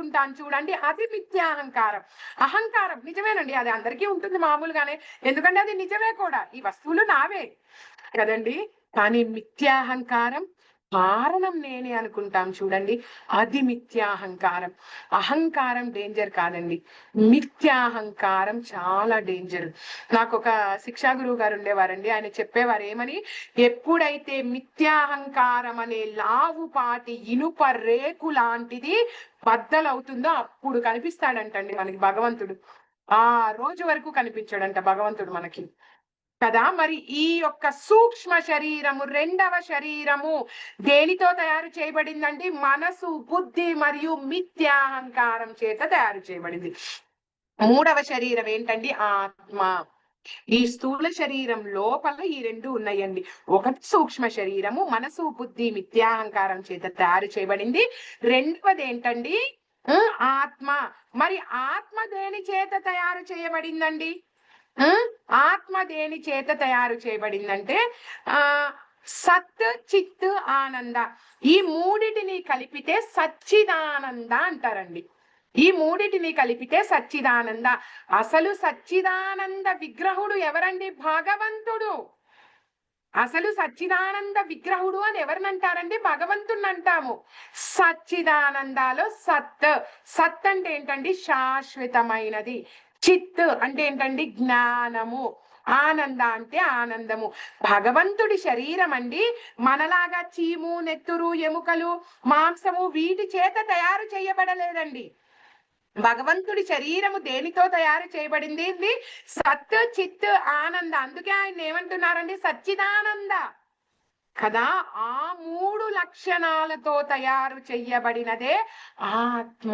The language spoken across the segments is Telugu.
అనుకుంటాను చూడండి. అది మిథ్యాహంకారం అహంకారం. నిజమేనండి. అది అందరికీ ఉంటుంది మామూలుగానే. ఎందుకంటే అది నిజమే కూడా. ఈ వస్తువులు నావే కదండి? కానీ మిథ్యాహంకారం కారణం నేనే అనుకుంటాం చూడండి. అది మిథ్యాహంకారం అహంకారం డేంజర్ కాదండి. మిథ్యాహంకారం చాలా డేంజర్ నాకు ఒక శిక్షా గురువు గారు ఉండేవారండి. ఆయన చెప్పేవారు ఏమని ఎప్పుడైతే మిథ్యాహంకారం అనే లావుపాటి ఇనుప రేకు లాంటిది బద్దలవుతుందో అప్పుడు కనిపిస్తాడంటండి మనకి భగవంతుడు. ఆ రోజు వరకు కనిపించాడంట భగవంతుడు మనకి. కదా? మరి ఈ యొక్క సూక్ష్మ శరీరము రెండవ శరీరము దేనితో తయారు చేయబడిందండి? మనసు బుద్ధి మరియు మిథ్యాహంకారం చేత తయారు చేయబడింది. మూడవ శరీరం ఏంటండి? ఆత్మ. ఈ స్థూల శరీరం లోపల ఈ రెండు ఉన్నాయండి. ఒకటి సూక్ష్మ శరీరము మనసు బుద్ధి మిథ్యాహంకారం చేత తయారు చేయబడింది. రెండవది ఏంటండి? ఆత్మ. మరి ఆత్మ దేని చేత తయారు చేయబడిందండి? ఆ, ఆత్మ దేని చేత తయారు చేయబడిందంటే ఆ సత్ చిత్ ఆనంద. ఈ మూడిటిని కలిపితే సచ్చిదానంద అంటారండి. ఈ మూడిటిని కలిపితే సచ్చిదానంద. అసలు సచ్చిదానంద విగ్రహుడు ఎవరండి? భగవంతుడు. అసలు సచ్చిదానంద విగ్రహుడు అని ఎవరిని అంటారండి భగవంతుని అంటాము సచ్చిదానందాలో సత్. సత్ అంటే ఏంటండి? శాశ్వతమైనది. చిత్ అంటే ఏంటండి? జ్ఞానము. ఆనంద అంటే ఆనందము. భగవంతుడి శరీరం అండి మనలాగా చీము నెత్తురు ఎముకలు మాంసము వీటి చేత తయారు చేయబడలేదండి. భగవంతుడి శరీరము దేనితో తయారు చేయబడింది? ఇది సత్ చిత్ ఆనంద. అందుకే ఆయన ఏమంటున్నారండి? సచ్చిదానంద. కదా ఆ మూడు లక్షణాలతో తయారు చెయ్యబడినదే ఆత్మ.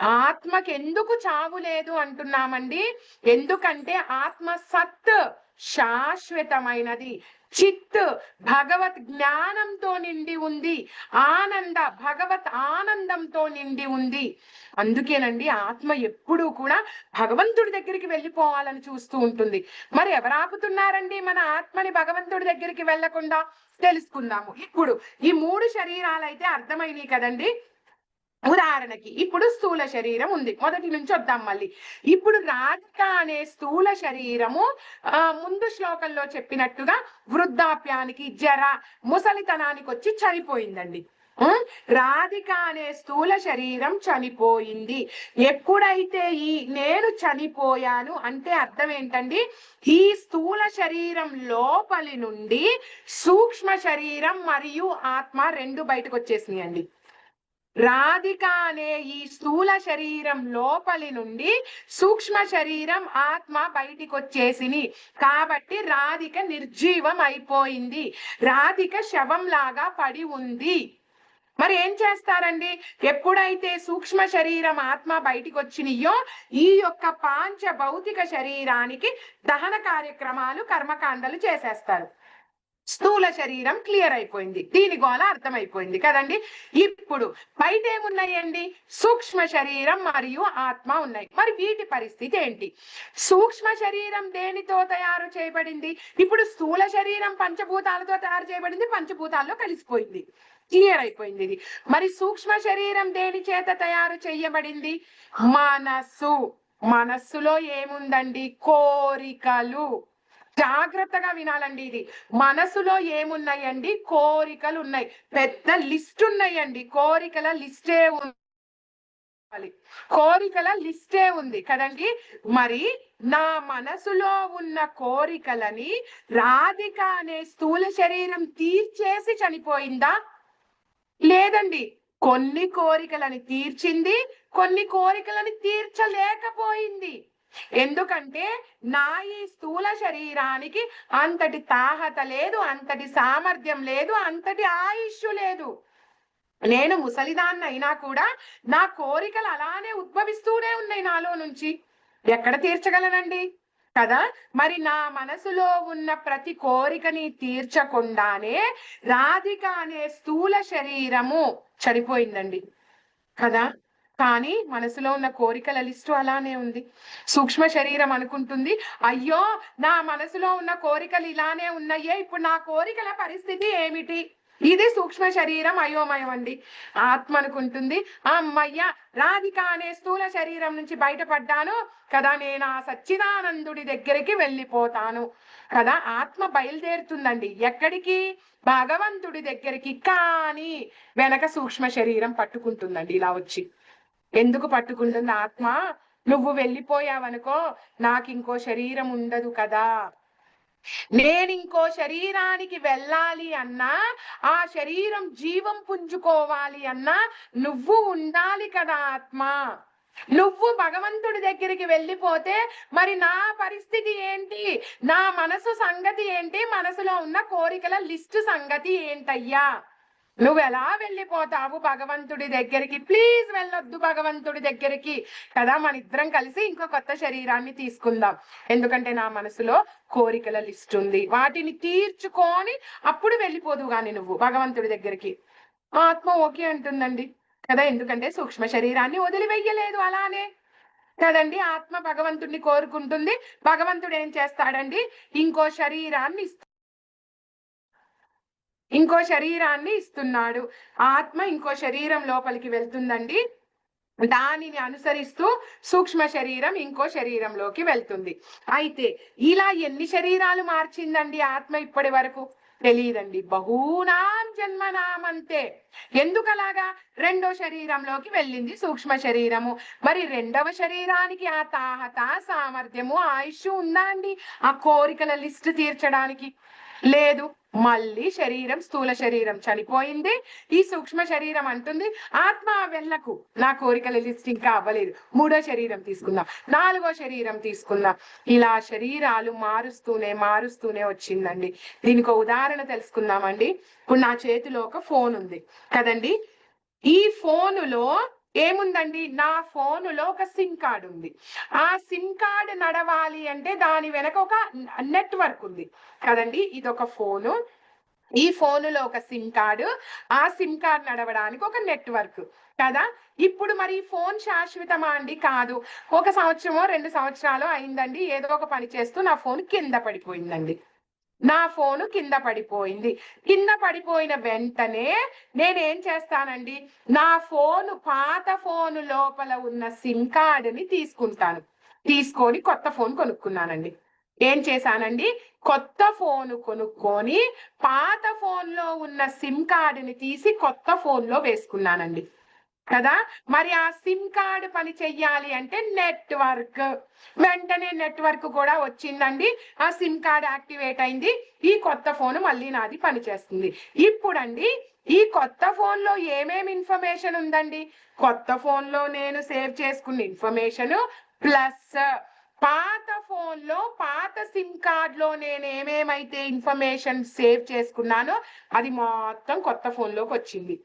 ఆత్మకి ఎందుకు చావు లేదు అంటున్నామండి? ఎందుకంటే ఆత్మ సత్ శాశ్వతమైనది. చిత్ భగవత్ జ్ఞానంతో నిండి ఉంది. ఆనంద భగవత్ ఆనందంతో నిండి ఉంది. అందుకేనండి ఆత్మ ఎప్పుడూ కూడా భగవంతుడి దగ్గరికి వెళ్ళిపోవాలని చూస్తూ ఉంటుంది. మరి ఎవరు ఆపుతున్నారండి మన ఆత్మని భగవంతుడి దగ్గరికి వెళ్ళకుండా తెలుసుకుందాము. ఇప్పుడు ఈ మూడు శరీరాలైతే అర్థమైనవి కదండి? ఉదాహరణకి ఇప్పుడు స్థూల శరీరం ఉంది. మొదటి నుంచి వద్దాం మళ్ళీ. ఇప్పుడు రాధిక అనే స్థూల శరీరము ఆ ముందు శ్లోకంలో చెప్పినట్టుగా వృద్ధాప్యానికి జర ముసలితనానికి వచ్చి చనిపోయిందండి. రాధిక అనే స్థూల శరీరం చనిపోయింది. ఎప్పుడైతే ఈ నేను చనిపోయాను అంటే అర్థం ఏంటండి? ఈ స్థూల శరీరం లోపలి నుండి సూక్ష్మ శరీరం మరియు ఆత్మ రెండు బయటకు వచ్చేసినాయండి. రాధిక అనే ఈ స్థూల శరీరం లోపలి నుండి సూక్ష్మ శరీరం ఆత్మ బయటికి వచ్చేసింది కాబట్టి రాధిక నిర్జీవం అయిపోయింది. రాధిక శవం లాగా పడి ఉంది. మరి ఏం చేస్తారండి? ఎప్పుడైతే సూక్ష్మ శరీరం ఆత్మ బయటికి వచ్చినాయో ఈ యొక్క పాంచ భౌతిక శరీరానికి దహన కార్యక్రమాలు కర్మకాండలు చేసేస్తారు. స్థూల శరీరం క్లియర్ అయిపోయింది. దీని గోళ అర్థమైపోయింది కదండి? ఇప్పుడు బయట ఏమున్నాయండి సూక్ష్మ శరీరం మరియు ఆత్మ ఉన్నాయి. మరి వీటి పరిస్థితి ఏంటి? సూక్ష్మ శరీరం దేనితో తయారు చేయబడింది? ఇప్పుడు స్థూల శరీరం పంచభూతాలతో తయారు చేయబడింది పంచభూతాల్లో కలిసిపోయింది. క్లియర్ అయిపోయింది ఇది. మరి సూక్ష్మ శరీరం దేని చేత తయారు చేయబడింది? మనస్సు. మనస్సులో ఏముందండి? కోరికలు. జాగ్రత్తగా వినాలండి ఇది. మనసులో ఏమున్నాయండి? కోరికలు ఉన్నాయి పెద్ద లిస్ట్ ఉన్నాయండి. కోరికల లిస్టే ఉంది కోరికల లిస్టే ఉంది కదండి. మరి నా మనసులో ఉన్న కోరికలని రాధిక అనే స్థూల శరీరం తీర్చేసి చనిపోయిందా? లేదండి. కొన్ని కోరికలని తీర్చింది కొన్ని కోరికలని తీర్చలేకపోయింది. ఎందుకంటే నా ఈ స్థూల శరీరానికి అంతటి తాహత లేదు అంతటి సామర్థ్యం లేదు అంతటి ఆయుష్ లేదు. నేను ముసలిదాన్ని అయినా కూడా నా కోరికలు అలానే ఉద్భవిస్తూనే ఉన్నాయి నాలో నుంచి. ఎక్కడ తీర్చగలనండి? కదా? మరి నా మనసులో ఉన్న ప్రతి కోరికని తీర్చకుండానే రాధిక అనే స్థూల శరీరము చనిపోయిందండి. కదా? కానీ మనసులో ఉన్న కోరికల లిస్టు అలానే ఉంది. సూక్ష్మ శరీరం అనుకుంటుంది అయ్యో నా మనసులో ఉన్న కోరికలు ఇలానే ఉన్నాయే ఇప్పుడు నా కోరికల పరిస్థితి ఏమిటి? ఇది సూక్ష్మ శరీరం అయోమయం అండి. ఆత్మ అనుకుంటుంది అమ్మయ్య రాధిక అనే స్థూల శరీరం నుంచి బయటపడ్డాను కదా నేను ఆ సచ్చిదానందుడి దగ్గరికి వెళ్ళిపోతాను కదా ఆత్మ బయలుదేరుతుందండి. ఎక్కడికి? భగవంతుడి దగ్గరికి. కానీ వెనక సూక్ష్మ శరీరం పట్టుకుంటుందండి ఇలా వచ్చి. ఎందుకు పట్టుకుంటుంది ఆత్మ? నువ్వు వెళ్ళిపోయావనుకో నాకు ఇంకో శరీరం ఉండదు కదా. నేను ఇంకో శరీరానికి వెళ్ళాలి అన్నా ఆ శరీరం జీవం పుంజుకోవాలి అన్నా నువ్వు ఉండాలి కదా ఆత్మ. నువ్వు భగవంతుడి దగ్గరికి వెళ్ళిపోతే మరి నా పరిస్థితి ఏంటి? నా మనసు సంగతి ఏంటి? మనసులో ఉన్న కోరికల లిస్టు సంగతి ఏంటయ్యా? నువ్వు ఎలా వెళ్ళిపోతావు భగవంతుడి దగ్గరికి? ప్లీజ్ వెళ్ళొద్దు భగవంతుడి దగ్గరికి. కదా మన ఇద్దరం కలిసి ఇంకో కొత్త శరీరాన్ని తీసుకుందాం. ఎందుకంటే నా మనసులో కోరికల లిస్ట్ ఉంది. వాటిని తీర్చుకొని అప్పుడు వెళ్ళిపోదు గాని నువ్వు భగవంతుడి దగ్గరికి. ఆత్మ ఓకే అంటుందండి. కదా ఎందుకంటే సూక్ష్మ శరీరాన్ని వదిలివెయ్యలేదు అలానే. కదండి ఆత్మ భగవంతుడిని కోరుకుంటుంది. భగవంతుడు ఏం చేస్తాడండి? ఇంకో శరీరాన్ని ఇంకో శరీరాన్ని ఇస్తున్నాడు. ఆత్మ ఇంకో శరీరం లోపలికి వెళ్తుందండి. దానిని అనుసరిస్తూ సూక్ష్మ శరీరం ఇంకో శరీరంలోకి వెళ్తుంది. అయితే ఇలా ఎన్ని శరీరాలు మార్చిందండి ఆత్మ ఇప్పటి వరకు? తెలియదండి. బహూనాం జన్మనామంతే. ఎందుకలాగా? రెండో శరీరంలోకి వెళ్ళింది సూక్ష్మ శరీరము. మరి రెండవ శరీరానికి ఆ తాహత సామర్థ్యము ఆయుష్ ఉందా అండి? ఆ కోరికల లిస్ట్ తీర్చడానికి. లేదు. మళ్ళీ శరీరం స్థూల శరీరం చనిపోయింది. ఈ సూక్ష్మ శరీరం అంటుంది ఆత్మ వెళ్ళకు నా కోరికల లిస్ట్ ఇంకా అవ్వలేదు. మూడో శరీరం తీసుకుందాం. నాలుగో శరీరం తీసుకుందాం. ఇలా శరీరాలు మారుస్తూనే మారుస్తూనే వచ్చిందండి. దీనికి ఒక ఉదాహరణ తెలుసుకుందామండి. ఇప్పుడు నా చేతిలో ఒక ఫోన్ ఉంది. కదండి? ఈ ఫోనులో ఏముందండి? నా ఫోనులో ఒక సిమ్ కార్డ్ ఉంది. ఆ సిమ్ కార్డ్ నడవాలి అంటే దాని వెనక ఒక నెట్వర్క్ ఉంది. కదండి? ఇది ఒక ఫోను. ఈ ఫోనులో ఒక సిమ్ కార్డు. ఆ సిమ్ కార్డ్ నడవడానికి ఒక నెట్వర్క్. కదా? ఇప్పుడు మరి ఈ ఫోన్ శాశ్వతమా అండి? కాదు. ఒక సంవత్సరమో రెండు సంవత్సరాలు అయిందండి. ఏదో ఒక పని చేస్తూ నా ఫోన్ కింద పడిపోయిందండి. నా ఫోను కింద పడిపోయింది. కింద పడిపోయిన వెంటనే నేనేం చేస్తానండి? నా ఫోను పాత ఫోను లోపల ఉన్న సిమ్ కార్డుని తీసుకుంటాను. తీసుకొని కొత్త ఫోన్ కొనుక్కున్నానండి. ఏం చేశానండి? కొత్త ఫోను కొనుక్కొని పాత ఫోన్లో ఉన్న సిమ్ కార్డుని తీసి కొత్త ఫోన్లో వేసుకున్నానండి. కదా? మరి ఆ సిమ్ కార్డ్ పని చెయ్యాలి అంటే నెట్వర్క్ వెంటనే నెట్వర్క్ కూడా వచ్చిందండి. ఆ సిమ్ కార్డ్ యాక్టివేట్ అయింది. ఈ కొత్త ఫోన్ మళ్ళీ నాది పనిచేస్తుంది ఇప్పుడండి ఈ కొత్త ఫోన్లో ఏమేమి ఇన్ఫర్మేషన్ ఉందండి? కొత్త ఫోన్లో నేను సేవ్ చేసుకున్న ఇన్ఫర్మేషన్ ప్లస్ పాత ఫోన్లో పాత సిమ్ కార్డ్లో నేను ఏమేమైతే ఇన్ఫర్మేషన్ సేవ్ చేసుకున్నానో అది మొత్తం కొత్త ఫోన్లోకి వచ్చింది.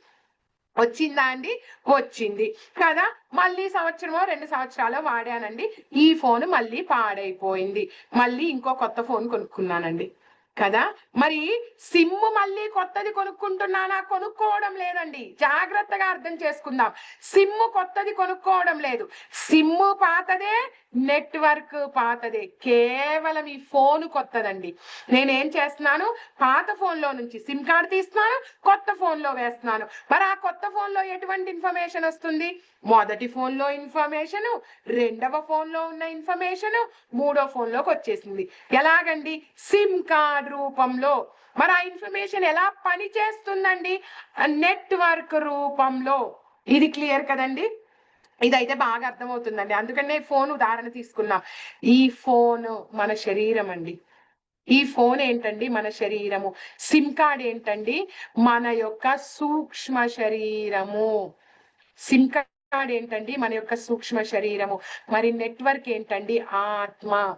వచ్చిందా అండి? వచ్చింది. కదా? మళ్ళీ సంవత్సరమో రెండు సంవత్సరాలు వాడానండి. ఈ ఫోన్ మళ్ళీ పాడైపోయింది. మళ్ళీ ఇంకో కొత్త ఫోన్ కొనుక్కున్నానండి. కదా? మరి సిమ్ మళ్ళీ కొత్తది కొనుక్కుంటున్నానా? కొనుక్కోవడం లేదండి. జాగ్రత్తగా అర్థం చేసుకుందాం. సిమ్ కొత్తది కొనుక్కోవడం లేదు. సిమ్ పాతదే నెట్వర్క్ పాతదే. కేవలం ఈ ఫోన్ కొత్తదండి. నేనేం చేస్తున్నాను? పాత ఫోన్లో నుంచి సిమ్ కార్డ్ తీస్తున్నాను కొత్త ఫోన్లో వేస్తున్నాను. మరి ఆ కొత్త ఫోన్లో ఎటువంటి ఇన్ఫర్మేషన్ వస్తుంది? మొదటి ఫోన్లో ఇన్ఫర్మేషన్ రెండవ ఫోన్లో ఉన్న ఇన్ఫర్మేషన్ మూడో ఫోన్లోకి వచ్చేసింది. ఎలాగండి? సిమ్ కార్డ్ రూపంలో. మరి ఆ ఇన్ఫర్మేషన్ ఎలా పని చేస్తుందండి నెట్వర్క్ రూపంలో. ఇది క్లియర్ కదండి? ఇదైతే బాగా అర్థమవుతుందండి. అందుకనే ఫోన్ ఉదాహరణ తీసుకున్నాం. ఈ ఫోన్ మన శరీరం అండి. ఈ ఫోన్ ఏంటండి? మన శరీరము. సిమ్ కార్డ్ ఏంటండి? మన యొక్క సూక్ష్మ శరీరము. సిమ్ కార్డ్ ఏంటండి? మన యొక్క సూక్ష్మ శరీరము. మరి నెట్వర్క్ ఏంటండి? ఆత్మ.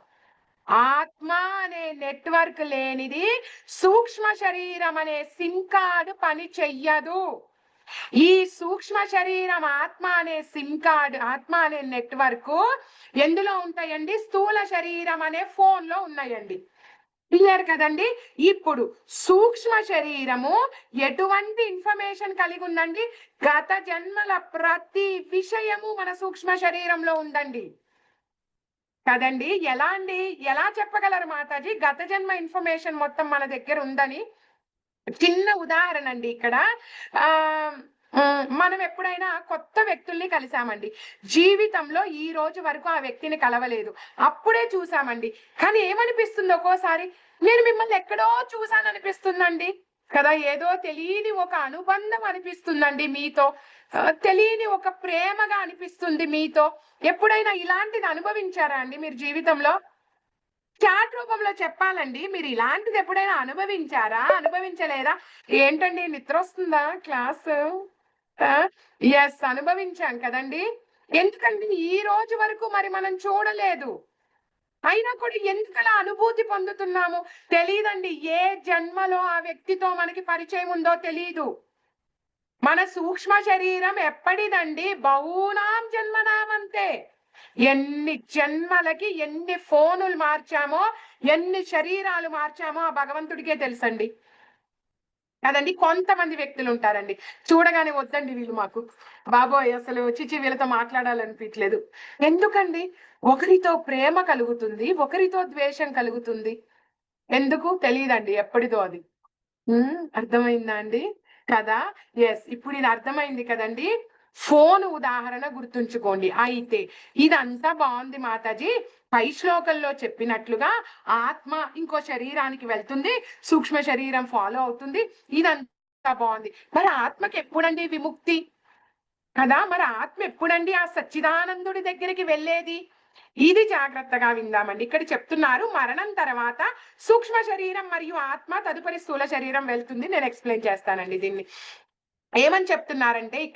ఆత్మ అనే నెట్వర్క్ లేనిది సూక్ష్మ శరీరం అనే సిమ్ కార్డు పని చెయ్యదు. ఈ సూక్ష్మ శరీరం ఆత్మ అనే సిమ్ కార్డు ఆత్మ అనే నెట్వర్క్ ఎందులో ఉంటాయండి? స్థూల శరీరం అనే ఫోన్లో ఉన్నాయండి. క్లియర్ కదండి? ఇప్పుడు సూక్ష్మ శరీరము ఎటువంటి ఇన్ఫర్మేషన్ కలిగి ఉందండి? గత జన్మల ప్రతి విషయము మన సూక్ష్మ శరీరంలో ఉందండి. కదండి? ఎలా అండి? ఎలా చెప్పగలరు మాతాజీ? గత జన్మ ఇన్ఫర్మేషన్ మొత్తం మన దగ్గర ఉందని చిన్న ఉదాహరణ అండి ఇక్కడ. ఆ మనం ఎప్పుడైనా కొత్త వ్యక్తుల్ని కలిసామండి. జీవితంలో ఈ రోజు వరకు ఆ వ్యక్తిని కలవలేదు. అప్పుడే చూసామండి. కానీ ఏమనిపిస్తుంది ఒక్కోసారి నేను మిమ్మల్ని ఎక్కడో చూసాను అనిపిస్తుందండి కదా ఏదో తెలియని ఒక అనుబంధం అనిపిస్తుందండి మీతో. తెలియని ఒక ప్రేమగా అనిపిస్తుంది మీతో. ఎప్పుడైనా ఇలాంటిది అనుభవించారా అండి మీరు జీవితంలో? చాట్ రూపంలో చెప్పాలండి మీరు ఇలాంటిది ఎప్పుడైనా అనుభవించారా? అనుభవించలేదా? ఏంటండి నిద్ర వస్తుందా క్లాస్? ఎస్ అనుభవించాం కదండి. ఎందుకండి ఈ రోజు వరకు మరి మనం చూడలేదు? అయినా కూడా ఎందుకలా అనుభూతి పొందుతున్నాము? తెలియదండి ఏ జన్మలో ఆ వ్యక్తితో మనకి పరిచయం ఉందో తెలియదు మన సూక్ష్మ శరీరం ఎప్పటిదండి? బహునాం జన్మనామంతే. ఎన్ని జన్మలకి ఎన్ని ఫోనులు మార్చామో ఎన్ని శరీరాలు మార్చామో ఆ భగవంతుడికే తెలుసండి. కదండి? కొంతమంది వ్యక్తులు ఉంటారండి. చూడగానే వద్దండి వీళ్ళు మాకు. బాబోయ్ అసలు చిచి వీళ్ళతో మాట్లాడాలనిపించలేదు ఎందుకండి? ఒకరితో ప్రేమ కలుగుతుంది ఒకరితో ద్వేషం కలుగుతుంది. ఎందుకు? తెలియదండి ఎప్పటిదో అది. అర్థమైందా అండి? కదా? ఎస్ ఇప్పుడు ఇది అర్థమైంది కదండి? ఫోన్ ఉదాహరణ గుర్తుంచుకోండి. అయితే ఇదంతా బాగుంది మాతాజీ. పై శ్లోకంలో చెప్పినట్లుగా ఆత్మ ఇంకో శరీరానికి వెళ్తుంది సూక్ష్మ శరీరం ఫాలో అవుతుంది. ఇదంతా బాగుంది. మరి ఆత్మకి ఎప్పుడండి విముక్తి? కదా? మరి ఆత్మ ఎప్పుడండి ఆ సచ్చిదానందుడి దగ్గరికి వెళ్ళేది? ఇది జాగ్రత్తగా విందామండి. ఇక్కడ చెప్తున్నారు మరణం తర్వాత సూక్ష్మ శరీరం మరియు ఆత్మ తదుపరి స్థూల శరీరం వెళ్తుంది. నేను ఎక్స్ప్లెయిన్ చేస్తానండి దీన్ని. ఏమని చెప్తున్నారంటే ఇక్కడ